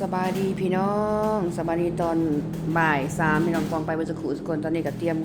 สบายดีพี่น้องสบายดีตอนบ่ายสามพี่น้องกองไปบนสกุสกลตอนนี้ก็เตรียม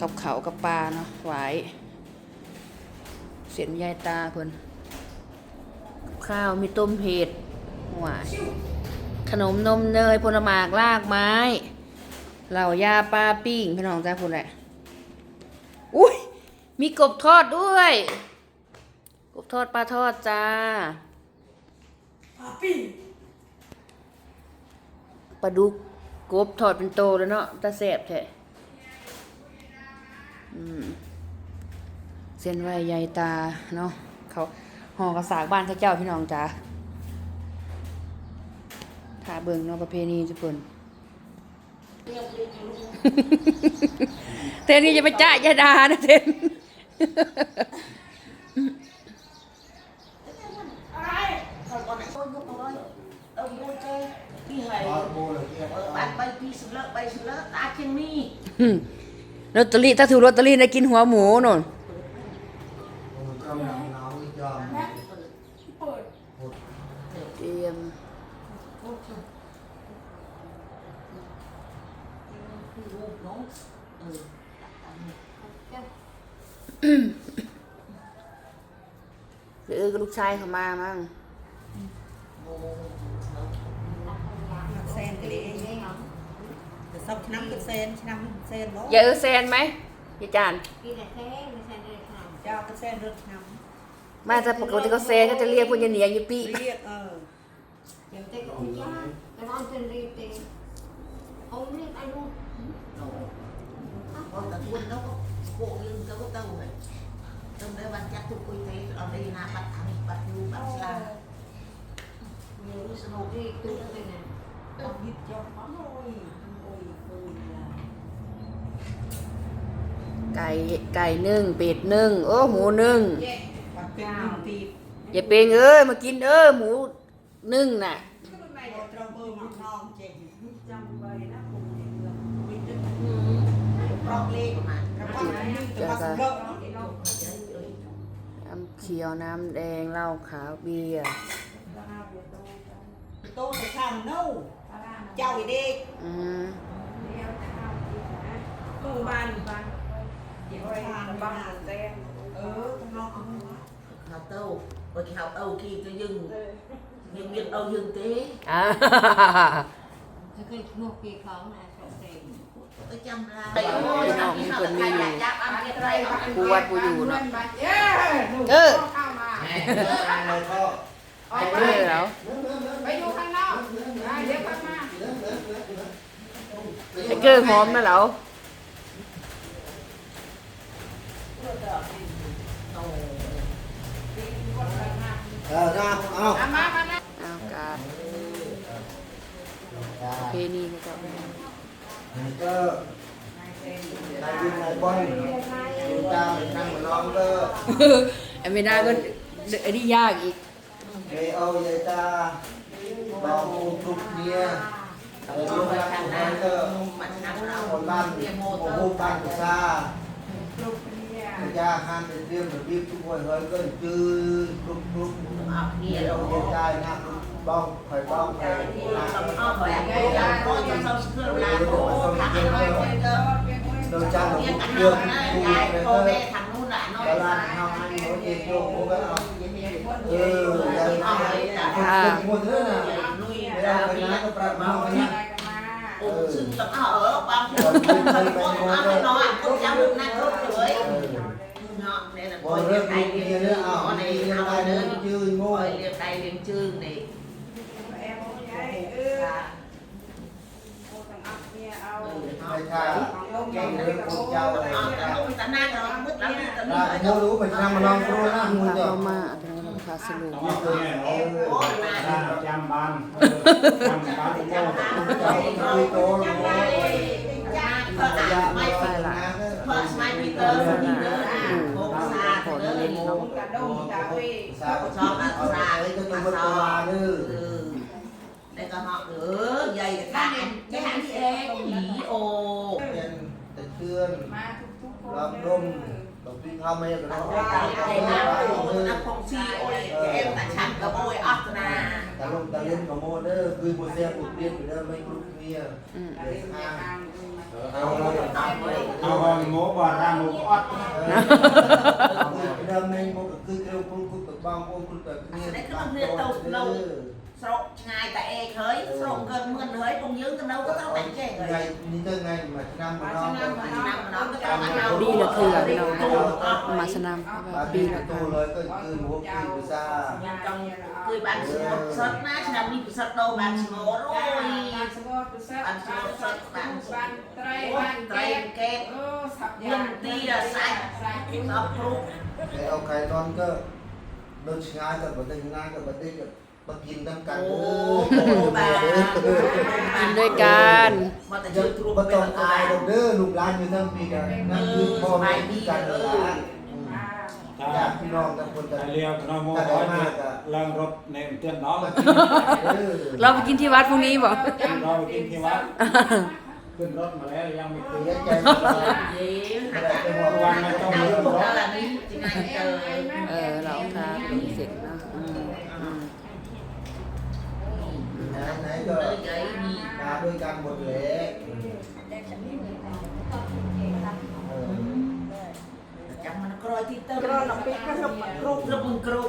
กับเขากับปลาเนาะไว้เสียนยายตาเพิ่นข้าวมีต้มเห็ดหวานขนมนมเนยผลไม้ลากไม้เหล่ายาปลาปิ้งพี่น้องจ้าพูดแหละอุ้ยมีกบทอดด้วย กบทอดปลาทอดจ้าปลาปิ่ง ปลาดุกกบทอดเป็นโตแล้วเนาะตาแสบแท้เส้นไหวใยตาเนาะเขาห่อกระสากบ้านข้าเจ้าพี่น้องจ้าถ้าเบิ่งเนาะประเพณีทุกคนเทนนี่จะไปจ้ายาดานะเทน bạn bay pi sửa lợ bay sửa lợ ta trên mi อืมลอตเตอรี่ถ้าถูกลอตเตอรี่นะกินหัวหมูนนเตรียมหรือลูกชายเขามามั่ง เซนก็เลยแต่ สับน้ำก็เซนน้ำเซนเนาะอย่าเออแซนไหมพี่จาน Đi là thế, người ta đây không? เจ้าก็เซนรถน้มาถ้าปกติเขาแซนก็จะเรียกพวกยาเหนียยี่ปีำเรียกเออ Giờ tay của ông cha, cái con trên đi thì ông đi tay luôn. คนตะกุนแล้วก็โบยืนก็เต้าเลยต้นได้บรรจักทุกคุยเทเราไไก่ไก่นึ่งเป็ดนึ่งโอ้หมูนึ่งบัดเป็นหนึ่งตีอย่าเป็นเอ้ยมากินเอ้ยหมูนึ่งน่ะไม่ตระเบิดมันนองเจ๋งจำไว้นะผมวิจารณ์ปลอกเล็กมาแล้วก็นึ่งจะมาสำเร็จน้ำเขียวน้ำแดงเหล้าขาวเบียร์โตจะทำเน่าเจ้าอีเด็กอืมตู้บ้านบ้าน เดี๋ยวทางบ้านแดงเออทางนอกเขาเต้าบางทีเขาเต้าขี้ก็ยึงยึงยึงเอายึงเต้อ่า Thế cái một kỳ khó là sẽ xem. ก็จำได้พี่น้องมีคนมีอยู่จับอะไรอะไรกูวัดกูอยู่เนาะเออไอ้เออแล้วไปดูข้างนอกอ่าเดี๋ยวกลับมา ไอ้เกอร์หอมนะเหรอ ก็ไอ้ไม่ได้ก็ไอ้นี่ยากอีกเมเอายายตาบอกทุกเนี่ยไอ้ลูกรักของมันก็มันนักเราคนบ้านโมโหบ้านกุซ่าย่าหันไปเตรียมแบบรีบทุกคนเลยก็จืดทุกทุกเอาเนี่เนี่ยยเราเราเเย็นได้นะบ้องคอยบ้องคอยนะอาแบบนี้ก็จะต้องเครื่องรางโอ้ทางอะไรก็โดยจ้างเรียกกันเรื่เอาองนะทุก ยายเลยพ่อก็แม่ทานน้อยตลาดเฮาให้โมเยโยโมก็เอาเออยายเอาหมดเลยนะลุยไม่ได้ไปนะก็ปรับมาไปนะโอ้ซึ่งต้องเอาเออบางคนคนเอาไม่น้อยคนจำนั่นรถเลยเนาะเนี่ยนะคอนเรีเรื่ยอกไก่เรียกเนี่ยชื่อเอาในเอาเอาเดิเรื่อนงชื่อโม่คอยเรียกไก่เรียกชื่อในไม่ใช่แกงเรื่องของเจ้าอะไร เอาแต่ต้องแต่หน้าเรามืดแล้วแต่ ได้ นี่ โมรู้ไปทำมาลองครัวนะ มี มู พา เจ้า เข้ามาอันนี้เราพาสรุป จำบ้านจำบ้านโม่ เจ้าคุยโตแล้ว เพราะ ยา ไม่ ไม่ เพ ไปละ ราะไม่มีเตอร์มีเตอร์โคซา ขอ เตอ เน้น ร์ เนาะ กระด้งดาวี สาวชอบเอาอะไรก็ต้องมาตัวนึ เออแล้วก็เหาะเออใหญ่กับท่านแค่นี้เองหนี โอเป็นตะเชือนมาทุกๆคนรับร่มตกที่เขาไม่กระโดดไอ้ไอ้น้ำโอ้น้ำพงชีโอ้ยแกมแต่ฉันก็โอ้ยอักนาตะลงตะเลล่นกับโมเดอร์คือโมเสียบุกเรียนอยู่เด้อไม่กรุ๊ปเนี่ยอืมเด็กห้างเอาเอาเลยเอาห้องหมูบาราหมูอดเดิมในโมก็คือเกี่ยวกับกรุ๊ปกับบางกรุ๊ปกับเนี่ยสรกงายแต่เองเฮ้ยสรกเกินเงิน ក្នុងយើងទៅនៅក៏ត្រូវតែចេះថ្ងៃនេះទៅថ្ងៃមួយឆ្នាំម្ដងឆ្នាំម្ដងទៅត្រូវតែនៅពីរធ្វើឲ្យនៅមួយឆ្នាំពីរទៅលើទៅគឺហូបពីភាសាចង់គឺបានស្មោតសិនណាឆ្នាំនេះពិសិដ្ឋដល់បានស្មោតអូយបានស្មោតពិសិដ្ឋបានស្មោតសិនបានបានត្រីបានត្រីកែបអូសាប់យ៉ាងទីសាច់សាច់អត់ព្រុកអូខេតនក៏ដូចឆ្ងាយទៅប្រទេសណាក៏ប្រទេសក៏ บบัตรก็มากินทั้งกัน ô bà กินด้วยกัน mà ta จะ chơi trụ มา bên ต้อง là อาย ai เด้อลูกหลานอยู่ทั้งปีกันนั่นคือพ่อแม่ที่กันละญาติพี่น้องกันคนกันเรียวน้องโมขอให้เลิงรถในเตือนน้องเราไปกินที่วัดพรุ่งนี้บอกเราไปกินที่วัดขึ้นรถมาแล้วยังไม่ถึงเสียใจมากเลย gì ไม่ได้ไปบอกวันไม่ต้องเลื่อนรถ đó là đi thì ngày trời เออเราทาเสร็จเนาะอืมอืม ไหนก็ nơi vậy đi มาด้วยกันหมดเลยเออ chẳng mà nó coi thì tao nó nó biết cái rụp rụp rụp mừng rụp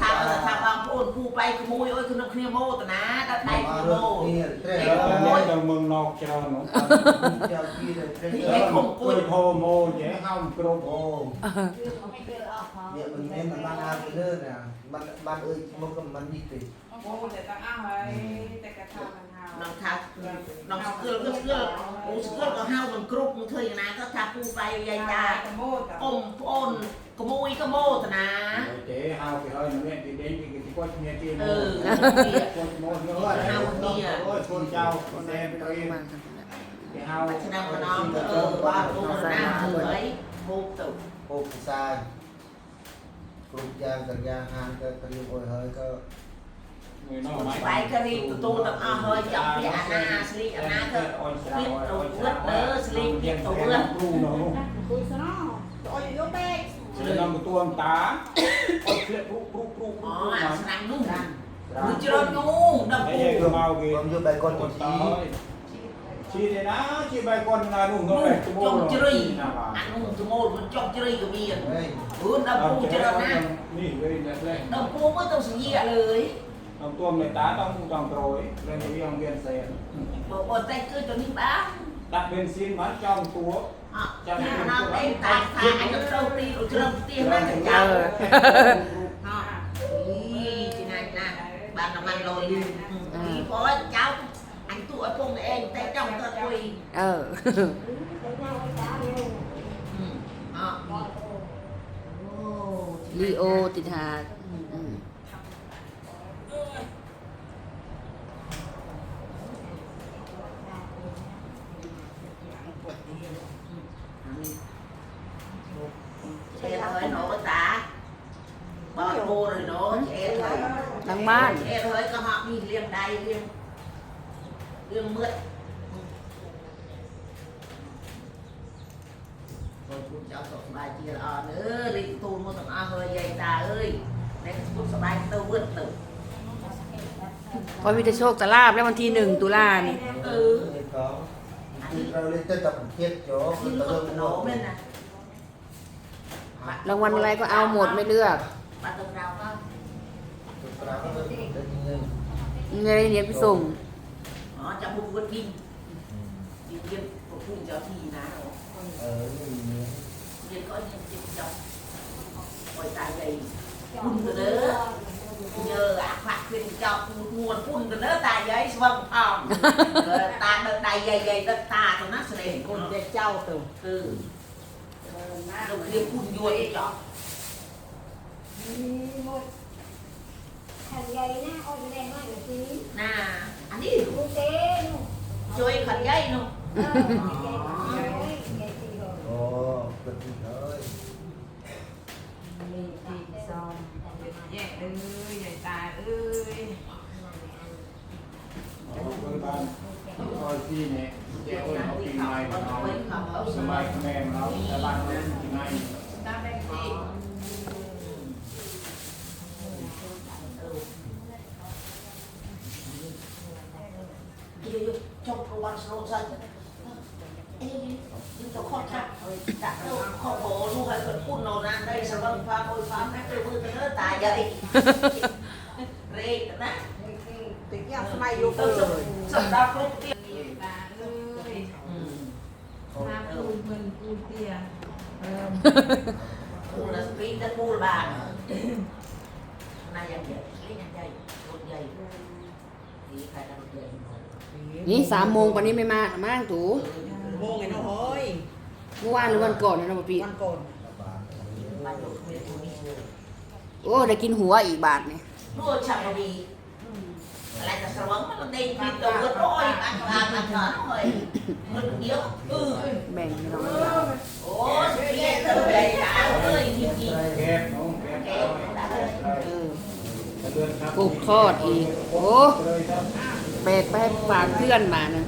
thằng là thằng bằng ôn khu bay cái môi ôi cái nó kia mô tao ná đã tay มา cái เรื่อง mô นี้เตะแล้วแล้วโมโมจะเมืองนอกเจ้าหนูเจ้าที่เลยเตะเจ้าคุยโทรโมเจ้ห้ามกรุบโอ้เนี่ยมันเน้นมันบ้านอาไปเลยเนี่ยมันบ้านเอ้ยมันก็มันยิ่ติดโอ้แต่ตาอ้าวเฮ้แต่กระทำมันหา nó thằng nó skưa cái skưa ô skưa có hao mình group mình thời ná có thằng khu bay dây ตา ta โมตา ôm ôn cái môi cái mô tao ná เจ้ห้าวไปเฮ้ยนี่ที่เด่น ที่ที่ก็เนี่ยที่โม ừ คนโมเยอะเลยโอ้ยคนเจ้าคนแดงเราตัวเองมากันนั่นแหละที่ห้าว cho nên mà nó ờ ba cô nó nam người ấy vô tử โอ้ผู้ชายกลุ่มยางกับยางหานก็กระดิ่งโอยเฮ้ยก็ người nó máy bay cái đi tụi tôi tập à hơi chọc cái anh na sleep anh na cơ biết tụi vứt đỡ sleep biết tụi vứt คุยซะเนาะ Ôi, vô bê. เลยนำตัวตาโอ้ยเปรี้ยวปุ๊บปุ๊บปุ๊บปุ๊บ ờ มา anh sang đúng cứ chưa ngu đập ไม่ใช่ก็เมากิผนมอยู่ใบก้นคกับนชีตายชีเลยนะชีใบก้นนานุ่งก็ ngu ไปตัว trong นะ chơi anh ngu tụi mô mình trong chơi của biển เฮ้ย bữa đập phu chơi đó na นี่เลยเลย đập phu mới tao sẽ dịa lời ต้องตัวเมตาต้องต้องโปรยเรื่องที่ยังเรียนเสร็จ bộ bộ tay cứ cho đi bán ตัด จาน้องเอตาสายเราตีเราตีมาจากเจ้าฮะนี่จีนันนะบานกำลังลอยยืนพอเจ้าอันตัวพงเองแต่จ้องตะคุยเออลีโอติดหา Ờ. Ồ, chị ลี này โอ nè. ติดหาดอืม Chị ơi, nổ tá. Bỏ cô rồi nổ, chị ơi. หลังบ้าน Chị ơi, có họ đi liềm đay, liềm. Liềm mượt. Rồi phút cháu sổ bài chia là nữa, đi tu mua thằng A hơi dày ta ơi. Đây phút sổ bài tao vượt tử. พอมีแต่โชคแต่ลาบแล้ววันที่หนึ่งตุลานี่ Ừ. นี่ก็คือเราเล่นเต้นกับเทียบโจ้คือ Nhưng ตะ mà เริ่ม còn โน้ nổ bên này. รางวัลอะไรก็เอาหมดไม่เลือก ปัเาตุ๊กตาก็ไงเยเนี้ยไปส่งอ๋อจะบุกวุ้นวิ่งวิ่งเยี่ยมผมพุ่เจ้าทีนะเออเรียนก็ยังจิบจับปล่อยตายหญ่พุ่งกันเด้อเยอะอะผักขึ้นจับงวนพุ่งกันเด้อตายหญ่สว่างพองตาตาใหญ่ใหญ่ตาตัวนั้นแสดงคนเจ้าตัวคือเราเรียกพุ่งยวไจับ หมดแผ่นใหญ่นะอ้อยแดงมากเลยที Nà, anh đi. ลูกเต้น Chơi khẩn dây nè. เออใหญ่มากเลยใหญ่ทีเดียวโอ้เกิดที่เฮ้ยมีตีซอมแย่เอ้ยใหญ่ตาเอ้ยคือการคอยที่เนี่ยเจ้าเขาปีใหม่เราสมัยแม่เราแต่บ้านเราปีใหม่ตาแดงจี ยจบประวัติโลกสันเอ้ยยิ่งจะข้อทักจากเรื่องข้อโบดูให้คนพูดโนนานได้สวัสดิ์ฟ้าโอยฟ้าแม่ไปมือกันเนอตายใหญ่เรกนะติดยาสมัยยุคเอเลยสัปดาห์ครบเตี้ยตาเอ้ยมาปูนเงินปูนเตียเออกูนะสปริงจะกูบ้านนายยังใหญ่เล่นยังใหญ่รถใหญ่นี่ใครทำใหญ่ นี่สามโมงวันนี้ไม่มามาถูโมงไงเนาะเฮ้ยเมื่อวานหรือวันก่อนนะน้องปีวันก่อนบ้านอยู่เมืองนี้โอ้ได้กินหัวอีกบาทนี่รั่วช่างดีอะไรจะสว่างมันเด้งปิดตัวก็ร้อยอันกลางอันกลางเลยมันเดียวเออแบ่งพี่น้องโอ้ยเรียนเลยจ้าเลยจริงแก็บน้องแก็บๆแกเออเดือนครับปลูกทอดอีกโอ้เลยครับ แบกไปให้ฝากเพื่อนมานะ